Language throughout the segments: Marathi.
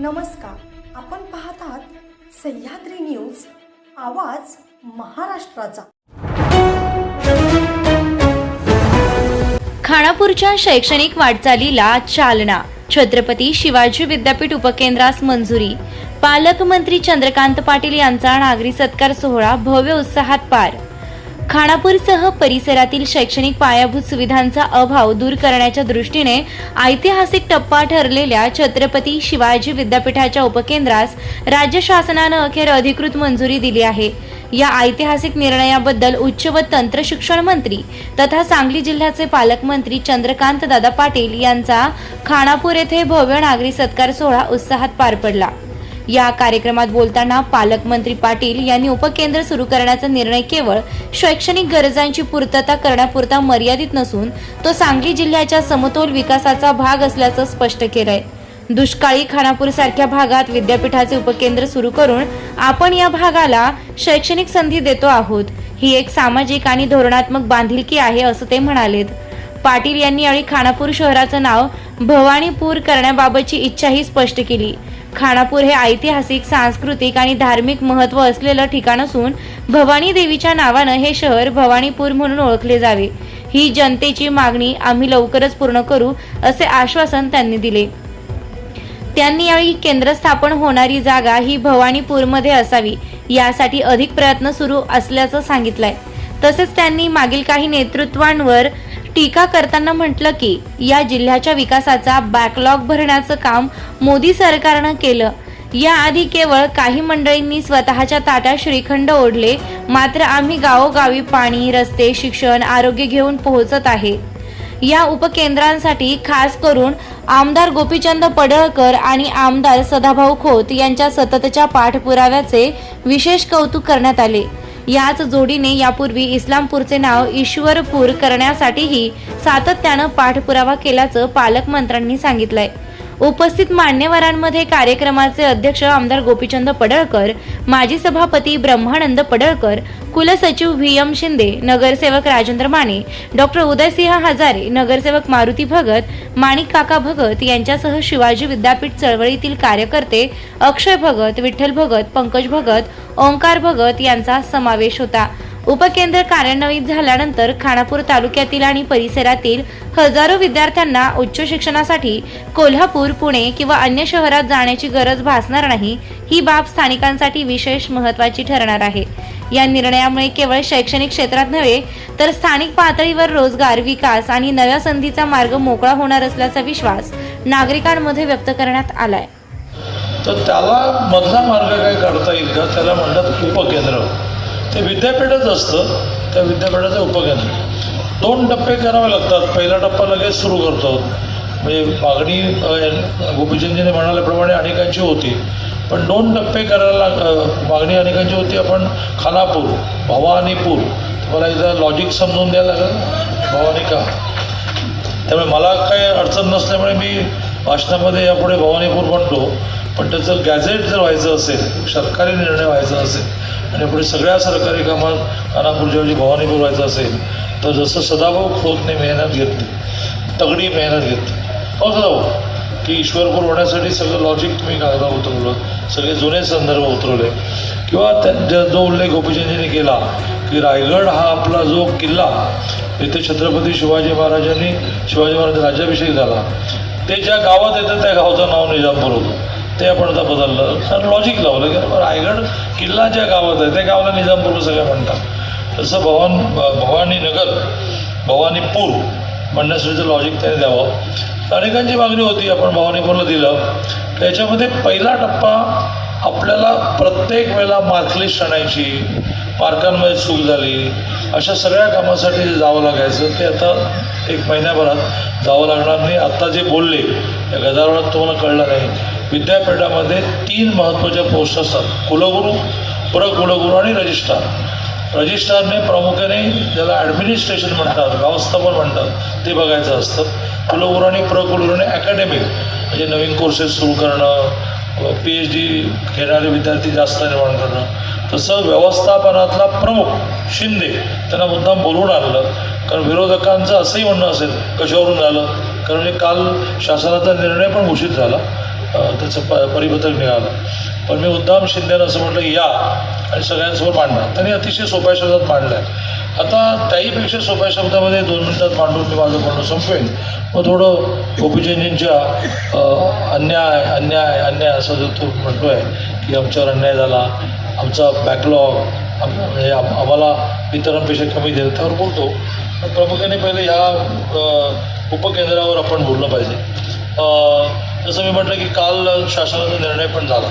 नमस्कार. आपण पाहत आहात सह्याद्री न्यूज आवाज महाराष्ट्राचा. खानापूरच्या शैक्षणिक वाटचालीला चालना. छत्रपती शिवाजी विद्यापीठ उपकेंद्रास मंजुरी. पालकमंत्री चंद्रकांत पाटील यांचा नागरी सत्कार सोहळा भव्य उत्साहात पार. खानापूरसह परिसरातील शैक्षणिक पायाभूत सुविधांचा अभाव दूर करण्याच्या दृष्टीने ऐतिहासिक टप्पा ठरलेल्या छत्रपती शिवाजी विद्यापीठाच्या उपकेंद्रास राज्य शासनानं अखेर अधिकृत मंजुरी दिली आहे. या ऐतिहासिक निर्णयाबद्दल उच्च व तंत्र शिक्षण मंत्री तथा सांगली जिल्ह्याचे पालकमंत्री चंद्रकांत दादा पाटील यांचा खानापूर येथे भव्य नागरी सत्कार सोहळा उत्साहात पार पडला. या कार्यक्रमात बोलताना पालकमंत्री पाटील यांनी उपकेंद्र सुरू करण्याचा निर्णय केवळ शैक्षणिक गरजांची पूर्तता करण्यापुरता मर्यादित नसून तो सांगली जिल्ह्याच्या समतोल विकासाचा भाग असल्याचं स्पष्ट केलंय. दुष्काळी खानापूर सारख्या भागात विद्यापीठाचे उपकेंद्र सुरू करून आपण या भागाला शैक्षणिक संधी देतो आहोत. ही एक सामाजिक आणि धोरणात्मक बांधिलकी आहे असं ते म्हणालेत. पाटील यांनी यावेळी खानापूर शहराचं नाव भवानीपूर करण्याबाबतची इच्छाही स्पष्ट केली. खानापूर हे ऐतिहासिक सांस्कृतिक आणि धार्मिक महत्त्व असलेलं ठिकाण असून भवानी देवीच्या नावानं हे शहर भवानीपूर म्हणून ओळखले जावे. ही जनतेची मागणी आम्ही लवकरच पूर्ण करू असे आश्वासन त्यांनी दिले. त्यांनी यावेळी केंद्र स्थापन होणारी जागा ही भवानीपूरमध्ये असावी यासाठी अधिक प्रयत्न सुरू असल्याचं सांगितलंय. तसेच त्यांनी मागील काही नेतृत्वांवर टीका करताना म्हटलं की या जिल्ह्याच्या विकासाचा बॅकलॉग भरण्याचं काम मोदी सरकारनं केलं. याआधी केवळ काही मंडळींनी स्वतःच्या ताटा श्रीखंड ओढले मात्र आम्ही गावोगावी पाणी रस्ते शिक्षण आरोग्य घेऊन पोहोचत आहे. या उपकेंद्रांसाठी खास करून आमदार गोपीचंद पडळकर आणि आमदार सदाभाऊ खोत यांच्या सततच्या पाठपुराव्याचे विशेष कौतुक करण्यात आले. याच जोडीने यापूर्वी इस्लामपूरचे नाव ईश्वरपूर करण्यासाठीही सातत्यानं पाठपुरावा केल्याचं पालकमंत्र्यांनी सांगितलंय. उपस्थित मान्यवरांमध्ये कार्यक्रमाचे अध्यक्ष आमदार गोपीचंद पडळकर माजी सभापती ब्रह्मानंद पडळकर कुलसचिव व्ही एम शिंदे नगरसेवक राजेंद्र माने डॉक्टर उदयसिंह हजारे नगरसेवक मारुती भगत माणिक काका भगत यांच्यासह शिवाजी विद्यापीठ चळवळीतील कार्यकर्ते अक्षय भगत विठ्ठल भगत पंकज भगत ओंकार भगत यांचा समावेश होता. उपकेंद्र कार्यान्वित झाल्यानंतर खानापूर तालुक्यातील आणि परिसरातील हजारो विद्यार्थ्यांना उच्च शिक्षणासाठी कोल्हापूर पुणे किंवा अन्य शहरात जाण्याची गरज भासणार नाही ही बाब स्थानिकांसाठी विशेष महत्त्वाची ठरणार आहे. या निर्णयामुळे केवळ शैक्षणिक क्षेत्रात नव्हे तर स्थानिक पातळीवर रोजगार विकास आणि नव्या संधीचा मार्ग मोकळा होणार असल्याचा विश्वास नागरिकांमध्ये व्यक्त करण्यात आलाय. तर त्याला मधला मार्ग काय काढता येईल का? त्याला म्हणतात उपकेंद्र. ते विद्यापीठच असतं त्या विद्यापीठाचे उपकेंद्र दोन टप्पे करावे लागतात. पहिला टप्पा लगेच सुरू करतो. म्हणजे मागणी गोपीचंदजीने म्हणाल्याप्रमाणे अनेकांची होती. पण दोन टप्पे करायला मागणी अनेकांची होती. आपण खानापूर भवानीपूर मला एकदा लॉजिक समजून द्यायला लागेल भवानी का त्यामुळे मला काही अडचण नसल्यामुळे मी भाषणामध्ये यापुढे भवानीपूर म्हणतो. पण त्याचं गॅझेट जर व्हायचं असेल सरकारी निर्णय व्हायचा असेल आणि पुढे सगळ्या सरकारी कामात खानापूरच्याऐवजी भवानीपूर व्हायचं असेल तर जसं सदाभाऊ खोतने मेहनत घेतली तगडी मेहनत घेतली. हो सदाभाऊ की ईश्वरपूर होण्यासाठी सगळं लॉजिक तुम्ही कागदावर उतरवलं सगळे जुने संदर्भ उतरवले. किंवा त्या जो उल्लेख गोपीचंदजींनी केला की रायगड हा आपला जो किल्ला इथे छत्रपती शिवाजी महाराजांनी शिवाजी महाराज राज्याभिषेक झाला. ते ज्या गावात येतं त्या गावाचं नाव निजामपूर होतं. ते आपण आता बदललं. तर लॉजिक लावलं. की रायगड किल्ला ज्या गावात आहे त्या गावाला निजामपूर सगळे म्हणतात. तसं भवान भवानी नगर भवानीपूर म्हणण्यासाठी लॉजिक त्याने द्यावं. अनेकांची मागणी होती आपण भवानीपूरला दिलं. त्याच्यामध्ये पहिला टप्पा आपल्याला प्रत्येक वेळेला मार्कलिस्ट आणायची मार्कांमध्ये चूक झाली. अशा सगळ्या कामासाठी जे जावं लागायचं ते आता एक महिन्याभरात जावं लागणार नाही. आत्ता जे बोलले या गदारोळात तुम्हाला कळलं नाही. विद्यापीठामध्ये तीन महत्त्वाच्या पोस्ट असतात. कुलगुरू प्रकुलगुरू आणि रजिस्ट्रार. रजिस्ट्रारने प्रामुख्याने ज्याला ॲडमिनिस्ट्रेशन म्हणतात व्यवस्थापन म्हणतात ते बघायचं असतं. कुलगुरू आणि प्रकुलगुरूने अकॅडमिक म्हणजे नवीन कोर्सेस सुरू करणं पी एच डी घेणारे विद्यार्थी जास्त निर्माण करणं. तसं व्यवस्थापनातला प्रमुख शिंदे त्यांना मुद्दाम बोलवून आणलं. कारण विरोधकांचं असंही म्हणणं असेल कशावरून झालं? कारण म्हणजे काल शासनाचा निर्णय पण घोषित झाला. त्याचं प परिपत्रक निघालं पण मी उद्दाम शिंदेनं असं म्हटलं की या आणि सगळ्यांसमोर मांडणार त्यांनी अतिशय सोप्या शब्दात मांडलं आहे आता त्याहीपेक्षा सोप्या शब्दामध्ये दोन मिनिटात मांडून मी माझं म्हणणं संपवेन मग थोडं गोपीचंदजींच्या अन्याय अन्याय अन्याय असं जो तो म्हणतो आहे की आमच्यावर अन्याय झाला आमचा बॅकलॉग आम म्हणजे आम्हाला इतरांपेक्षा कमी दिलं त्यावर बोलतो. पण प्रामुख्याने पहिले ह्या उपकेंद्रावर आपण बोललं पाहिजे. जसं मी म्हटलं की काल शासनाचा निर्णय पण झाला.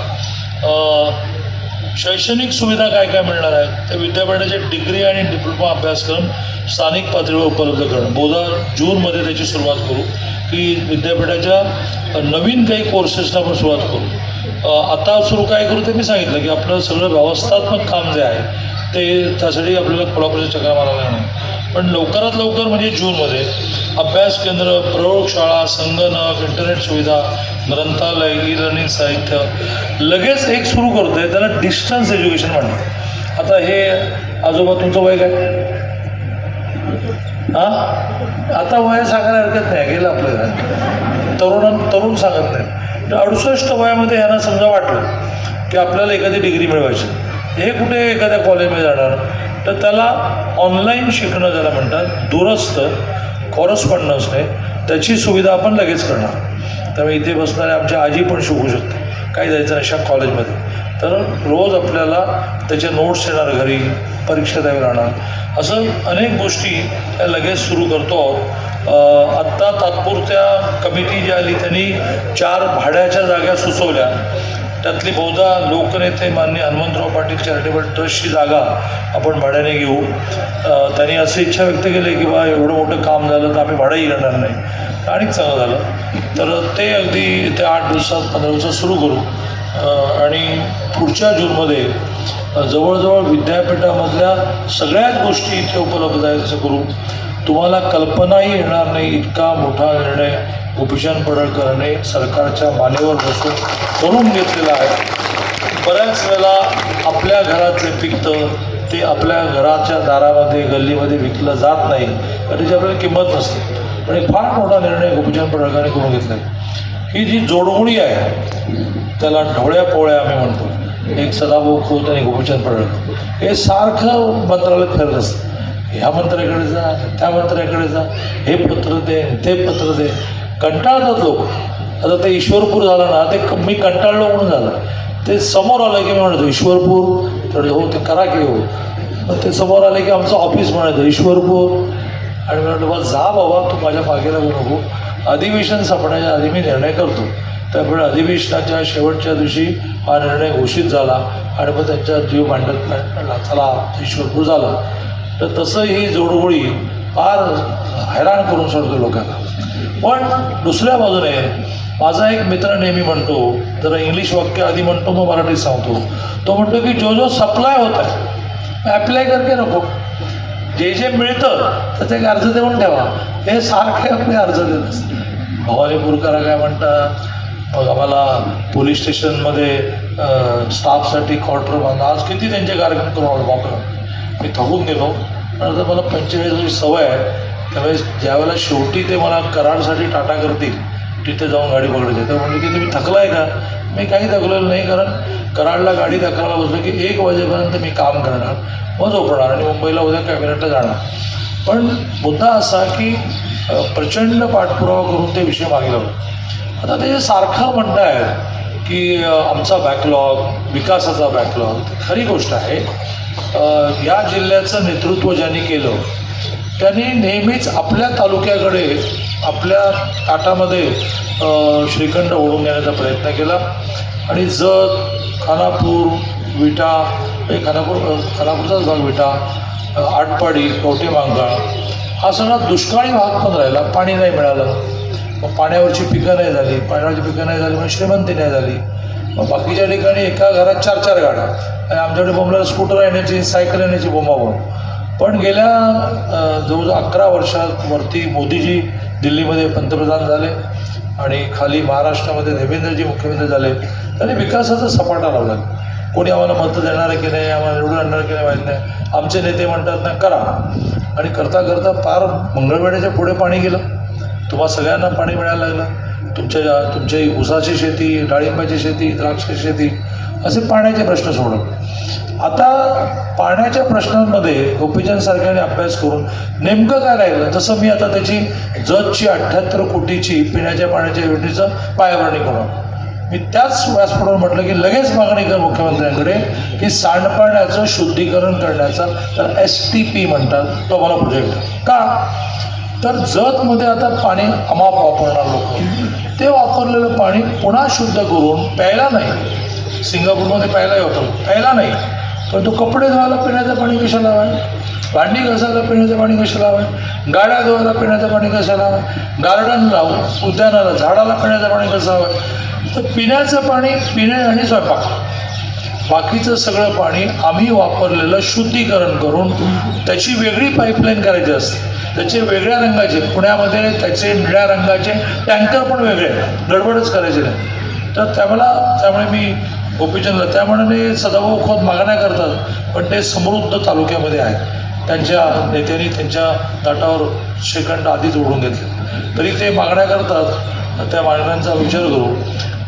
शैक्षणिक सुविधा काय काय मिळणार आहेत? तर विद्यापीठाचे डिग्री आणि डिप्लोमा अभ्यासक्रम स्थानिक पातळीवर उपलब्ध करणं. बोधा जूनमध्ये त्याची सुरुवात करू की विद्यापीठाच्या नवीन काही कोर्सेसला आपण सुरुवात करू. आता सुरू काय करू ते मी सांगितलं की आपलं सगळं व्यवस्थात्मक काम जे आहे ते त्यासाठी आपल्याला कोल्हापूरच्या चक्रा मारायला नाही पण लवकरात लवकर म्हणजे जूनमध्ये अभ्यास केंद्र प्रयोगशाळा संगणक इंटरनेट सुविधा ग्रंथालय ई लर्निंग साहित्य लगेच एक सुरू करतोय. त्याला डिस्टन्स एज्युकेशन म्हणतात. आता हे आजोबा तुमचं वय काय? हां? आता वय सांगायला हरकत नाही. गेलं आपल्याला तरुण तरुण सांगत नाही. तर अडुसष्ट वयामध्ये यांना समजा वाटलं की आपल्याला एखादी डिग्री मिळवायची. हे कुठे एखाद्या कॉलेजमध्ये जाणार? तर त्याला ऑनलाईन शिकणं ज्याला म्हणतात दूरस्थ कॉरस्पॉन्डन्सने त्याची सुविधा आपण लगेच करणार. त्यामुळे इथे बसणारे आमच्या आजी पण शिकू शकते काही जायचं अशा कॉलेजमध्ये तर रोज आपल्याला त्याचे नोट्स येणार घरी परीक्षा द्यावी राहणार असं अनेक गोष्टी त्या लगेच सुरू करतो आहोत. आत्ता तात्पुरत्या कमिटी जी आली त्यांनी चार भाड्याच्या जागा सुचवल्या. त्यातली बहुधा लोकनेते मान्य हनुमंतराव पाटील चॅरिटेबल ट्रस्टची जागा आपण भाड्याने घेऊ. त्यांनी अशी इच्छा व्यक्त केली की बा एवढं मोठं काम झालं तर आम्ही भाडंही घेणार नाही. आणि चांगलं झालं. तर ते अगदी ते आठ दिवसात पंधरा दिवसात सुरू करू. आणि पुढच्या जूनमध्ये जवळजवळ विद्यापीठामधल्या सगळ्याच गोष्टी इथे उपलब्ध आहेत असं करू. तुम्हाला कल्पनाही येणार नाही इतका मोठा निर्णय गोपीचंद पडळकरांनी सरकारच्या मानेवर बसून करून घेतलेलं आहे. बऱ्याच वेळेला आपल्या घरात जे पिकतं ते आपल्या घराच्या दारामध्ये गल्लीमध्ये विकलं जात नाही. तर त्याची आपल्याला किंमत नसते. पण एक फार मोठा निर्णय गोपीचंद पडळकरांनी करून घेतला ही जी जोडगुणी आहे त्याला ढवळ्या पोळ्या आम्ही म्हणतो. एक सदाभाऊ खोत आणि गोपीचंद पडळकर हे सारखं मंत्रालयात फिरत असतं. ह्या मंत्र्याकडे जा त्या मंत्र्याकडे जा. हे पत्र दे ते पत्र दे. कंटाळतात लोक आता ते ईश्वरपूर झालं ना ते मी कंटाळलो म्हणून झालं. ते समोर आलं की मी म्हणतो ईश्वरपूर? तर हो ते करा की हो. मग ते समोर आले की आमचं ऑफिस म्हणायचं ईश्वरपूर. आणि मी म्हटलं बा जा बाबा तू माझ्या मागे लागू नको. अधिवेशन संपण्याच्या आधी मी निर्णय करतो. त्यामुळे अधिवेशनाच्या शेवटच्या दिवशी हा निर्णय घोषित झाला आणि मग त्यांच्या जीव भांडत चला ईश्वरपूर झाला. तर तसं ही जोडगोळी फार हैराण करून सोडतो लोकांना. पण दुसऱ्या बाजूने माझा एक मित्र नेहमी म्हणतो जरा इंग्लिश वाक्य आधी म्हणतो मग मराठीत सांगतो. तो म्हणतो की जो जो सप्लाय होत आहे ॲप्लाय करके नको जे जे मिळतं तर ते अर्ज देऊन ठेवा. हे सारखे आपले अर्ज देत असते. भवानी पुरकरा काय म्हणतात? मग आम्हाला पोलीस स्टेशनमध्ये स्टाफसाठी क्वार्टर बांधा आज किती त्यांचे कार्यक्रम करून आलो मी थकून गेलो. पण आता मला पंचेचाळीस सवय आहे त्यामुळे ज्यावेळेला शेवटी ते मला कराडसाठी टाटा करतील तिथे जाऊन गाडी पकडायची. तर म्हणजे की तुम्ही थकलाय का? मी काही थकलेलं नाही कारण कराडला गाडी दाखवायला बसलो की एक वाजेपर्यंत मी काम करणार मग झोपणार आणि मुंबईला उद्या कॅबिनेटला जाणार. पण मुद्दा असा की प्रचंड पाठपुरावा करून ते विषय मागे लावले. आता ते सारखं म्हणताय की आमचा बॅकलॉग विकासाचा बॅकलॉग खरी गोष्ट आहे. या जिल्ह्याचं नेतृत्व ज्यांनी केलं त्यांनी नेहमीच आपल्या तालुक्याकडे आपल्या ताटामध्ये श्रीखंड ओढून घेण्याचा प्रयत्न केला. आणि जत खानापूर विटा हे खानापूर खानापूरचाच भाग विटा आटपाडी कवठेमांगाळ हा सगळा दुष्काळी भाग पण राहिला. पाणी नाही मिळालं. मग पाण्यावरची पिकं नाही झाली. पाण्यावरची पिकं नाही झाली म्हणजे श्रीमंती नाही झाली. बाकीच्या ठिकाणी एका घरात चार चार गाड्या. आणि आमच्याकडे बोंबला स्कूटर येण्याची सायकल येण्याची बोंबाबोंब. पण गेल्या जवळजवळ अकरा वर्षात वरती मोदीजी दिल्लीमध्ये पंतप्रधान झाले आणि खाली महाराष्ट्रामध्ये देवेंद्रजी मुख्यमंत्री झाले. त्यांनी विकासाचा सपाटा लावला. कोणी आम्हाला मतं देणार की नाही आम्हाला निवडून आणणार की नाही माहीत नाही. आमचे नेते म्हणतात ना करा. आणि करता करता फार मंगळवेड्याच्या पुढे पाणी गेलं. तुम्हा सगळ्यांना पाणी मिळायला लागलं. तुमच्या तुमची ऊसाची शेती डाळिंबाची शेती द्राक्ष शेती असे पाण्याचे प्रश्न सोडव आता पाण्याच्या प्रश्नांमध्ये गोपीचंद सारख्याने अभ्यास करून नेमकं काय राहिलं? जसं मी आता त्याची जजची अठ्ठ्याहत्तर कोटीची पिण्याच्या पाण्याच्या योजनेचं पायाभरणी करून मी त्याच व्यासपीठावर म्हटलं की लगेच मागणी कर मुख्यमंत्र्यांकडे की सांडपाण्याचं शुद्धीकरण करण्याचा तर एस टी पी म्हणतात तो मला प्रोजेक्ट का? तर जतमध्ये आता पाणी अमाप वापरणार लोक. ते वापरलेलं पाणी पुन्हा शुद्ध करून प्यायला नाही. सिंगापूरमध्ये प्यायलाही होतं प्यायला नाही. पण तो कपडे धुवायला पिण्याचं पाणी कशाला हवं भांडी घासायला पिण्याचं पाणी कशाला हवं गाड्या धुवायला पिण्याचं पाणी कशाला हवं गार्डन उद्यानाला झाडाला पिण्याचं पाणी कसं हवं तर पिण्याचं पाणी पिणे आणि स्वयंपाक. बाकीचं सगळं पाणी आम्ही वापरलेलं शुद्धीकरण करून त्याची वेगळी पाईपलाईन करायची असते. त्याचे वेगळ्या रंगाचे पुण्यामध्ये त्याचे निळ्या रंगाचे टँकर पण वेगळे गडबडच करायचे नाही. तर त्यामुळे त्यामुळे मी गोपीचंद त्यामुळे मी सदाभाऊ खोत मागण्या करतात पण ते समृद्ध तालुक्यामध्ये आहे त्यांच्या नेत्यांनी त्यांच्या ताटावर शेकंड आधीच ओढून घेतले. तरी ते मागण्या करतात त्या मागण्यांचा विचार करू.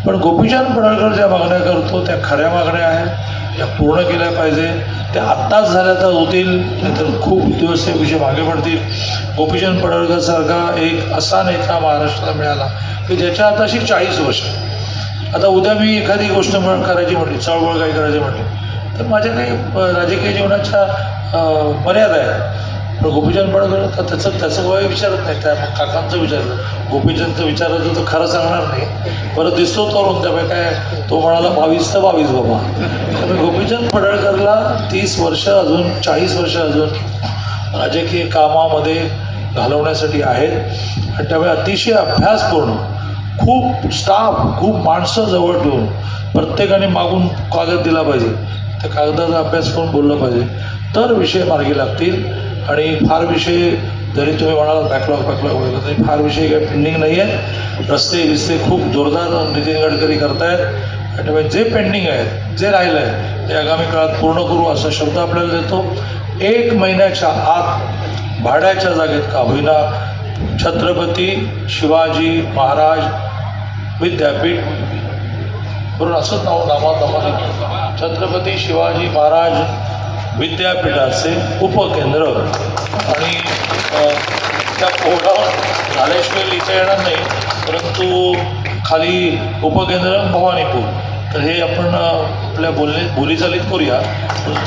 पण गोपीचंद पडळकर ज्या मागण्या करतो त्या खऱ्या मागण्या आहेत त्या पूर्ण केल्या पाहिजे. त्या आत्ताच झाल्या तर होतील नाहीतर खूप दिवस हे विषय मागे पडतील. गोपीचंद पडळकरसारखा एक असा नेता महाराष्ट्राला मिळाला की ज्याच्या आता अशी चाळीस वर्ष आता उद्या मी एखादी गोष्ट करायची म्हटली चळवळ काही करायची म्हटली तर माझ्या काही राजकीय जीवनाच्या मर्यादा आहेत. गोपीचंद पडळकर तर त्याचं त्याचं वय विचारत नाही. त्या काकांचं विचारलं. गोपीचंदचं विचारलं तर खरं सांगणार नाही. परत दिसतो तरुण त्यामुळे काय तो म्हणाला बावीस तर बावीस बाबा. त्यामुळे गोपीचंद पडळकरला तीस वर्ष अजून चाळीस वर्ष अजून राजकीय कामामध्ये घालवण्यासाठी आहेत. आणि त्यामुळे अतिशय अभ्यासपूर्ण. खूप स्टाफ खूप माणसं जवळ ठेवून प्रत्येकाने मागून कागद दिला पाहिजे. त्या कागदाचा अभ्यास करून बोललं पाहिजे. तर विषय मार्गी लागतील. आणि फार विषय जरी तुम्ही म्हणाला बॅकलॉग बॅकलॉग वगैरे तरी फार विषय काही पेंडिंग नाही आहेत रस्ते बिस्ते खूप जोरदार नितीन गडकरी करतायत. आणि त्यामुळे जे पेंडिंग आहेत जे राहिलं आहे ते आगामी काळात पूर्ण करू असा शब्द आपल्याला देतो. एक महिन्याच्या आत भाड्याच्या जागेत का होईना छत्रपती शिवाजी महाराज विद्यापीठ म्हणून असंच नाव नामा नामा छत्रपती शिवाजी महाराज विद्यापीठाचे उपकेंद्र आणि त्या पोहडावर झाल्याशिवाय लिहिता येणार नाही परंतु खाली उपकेंद्र भवानीपूर. तर हे आपण आपल्या बोलणे बोलीचालीत करूया.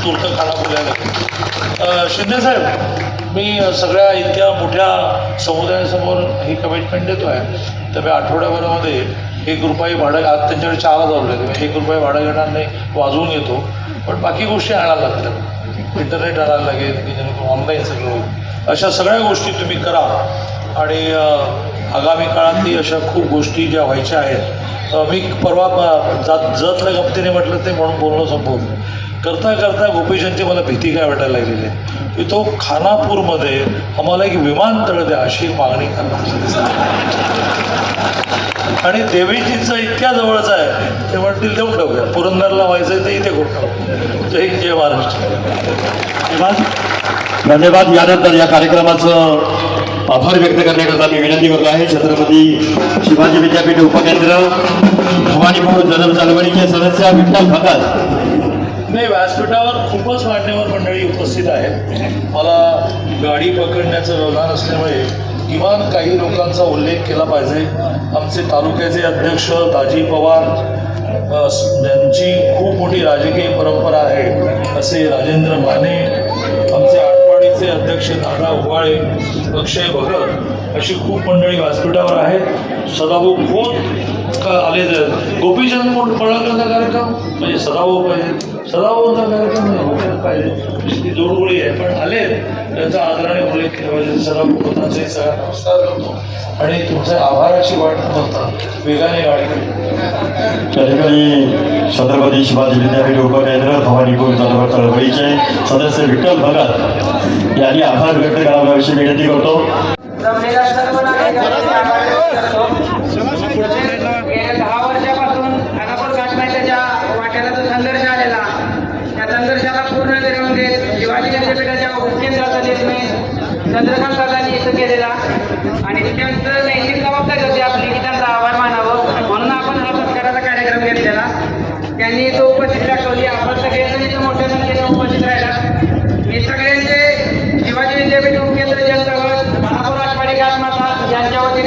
तुर्त खाना बोलायला शिंदे साहेब मी सगळ्या इतक्या मोठ्या समुदायासमोर ही कमिटमेंट देतो आहे तर मी आठवड्याभरामध्ये एक रुपये भाडं आज त्यांच्याकडे चार हजार रुपये एक रुपये भाडं घेणार नाही वाजवून येतो पण बाकी गोष्टी आणायला लागतात. इंटरनेट आणायला लागेल की जेणेकरून ऑनलाईन सगळं होईल. अशा सगळ्या गोष्टी तुम्ही करा. आणि आगामी काळातली अशा खूप गोष्टी ज्या व्हायच्या आहेत मी परवा जात जतल्या गमतीने म्हटलं ते म्हणून बोलणं संपवलं करता करता गोपीचंदची मला भीती काय वाटायला लागलेली आहे? की तो खानापूरमध्ये आम्हाला एक विमानतळ द्या अशी मागणी करणार. आणि देवीजींचा इतक्या जवळच आहे ते म्हणतील देऊन टाकूया पुरंदरला व्हायचं ते इथे करून टाकू जय जय महाराष्ट्र. धन्यवाद. धन्यवाद. यानंतर या कार्यक्रमाचं आभार व्यक्त करण्याकरता मी विनंती करतो आहे. छत्रपती शिवाजी विद्यापीठ उपकेंद्र भवानीपूर जनम चळवळीचे सदस्य विठ्ठल भगत नाही व्यासपीठावर खूपच मान्यवर मंडळी उपस्थित आहेत. मला गाडी पकडण्याचं व्यवधान असल्यामुळे किमान काही लोकांचा उल्लेख केला पाहिजे. आमचे तालुक्याचे अध्यक्ष दाजी पवार यांची खूप मोठी राजकीय परंपरा आहे असे राजेंद्र माने आमचे आटपाडीचे अध्यक्ष दादा उवाळे अक्षय भगत अशी खूप मंडळी व्यासपीठावर आहेत. सदाभाऊ खोत का आले तर गोपीचंद पडळकरचा कार्यक्रम म्हणजे सदाभाऊ पाहिजे. सदाभाऊचा कार्यक्रम गोपीचंद पाहिजे. ती जोडगोळी आहे पण आले. त्यांचा आदराने उल्लेख केला पाहिजे. सदाभाऊ खोतांचे सगळ्या नमस्कार करतो. आणि तुमच्या आभाराची वाट न बघता वेगाने गाडी त्या ठिकाणी छत्रपती शिवाजी विद्यापीठ उपकेंद्र भवानीपूर जनम चळवळीचे सदस्य विठ्ठल भगत यांनी आभार व्यक्त करावा अशी विनंती करतो जमलेला सर्व नागरिकांचे आभार व्यक्त करतो. गेल्या दहा वर्षापासून खानापूर घाटमाच्या ज्या वाट्याला जो संघर्ष आलेला त्या संघर्षाला पूर्ण विराम देत शिवाजी विद्यापीठाच्या उपकेंद्राचा निर्णय चंद्रकांत दादांनी इथं केलेला आणि त्यांचं नैतिक जबाबदारी होती आपली की त्यांचा आभार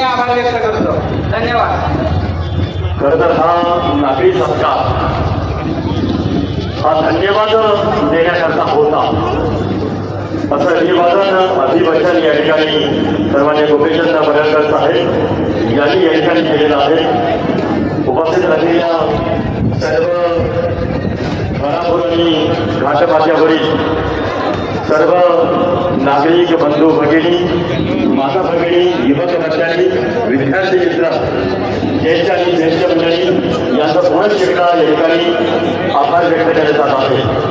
आभार व्यक्त करतो धन्यवाद खर तर हा नागरी सत्कार हा धन्यवाद देण्याकरता होता. असं अभिवादन अभिवचन या ठिकाणी सर्वांनी गोपीचंद पडळकर साहेब यांनी या ठिकाणी केलेलं आहे. उपस्थित राहिलेल्या सर्व घरापुरांनी घाटमाथ्यावरील सर्व नागरिक बंधू भगिनी माता भगिनी युवक मंडळी विद्यार्थी मित्र ज्येष्ठ आणि ज्येष्ठ मंडळी यांचा या ठिकाणी आभार व्यक्त जात आहे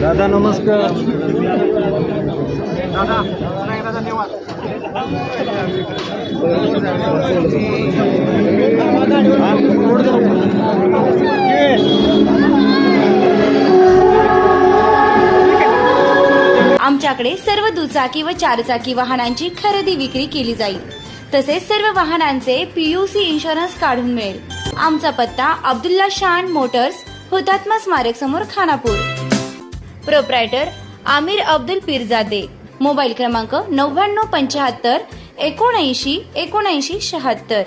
दादा नमस्कार. आमच्याकडे सर्व दुचाकी व चारचाकी वाहनांची खरेदी विक्री केली जाईल. तसेच सर्व वाहनांचे पीयूसी इन्शुरन्स काढून मिळेल. आमचा पत्ता अब्दुल्ला शान मोटर्स हुतात्मा स्मारक समोर खानापूर. प्रोप्रायटर आमिर अब्दुल पिरजादे. मोबाईल क्रमांक नव्याण्णव पंच्याहत्तर एकोणऐंशी एकोणऐंशी शहात्तर.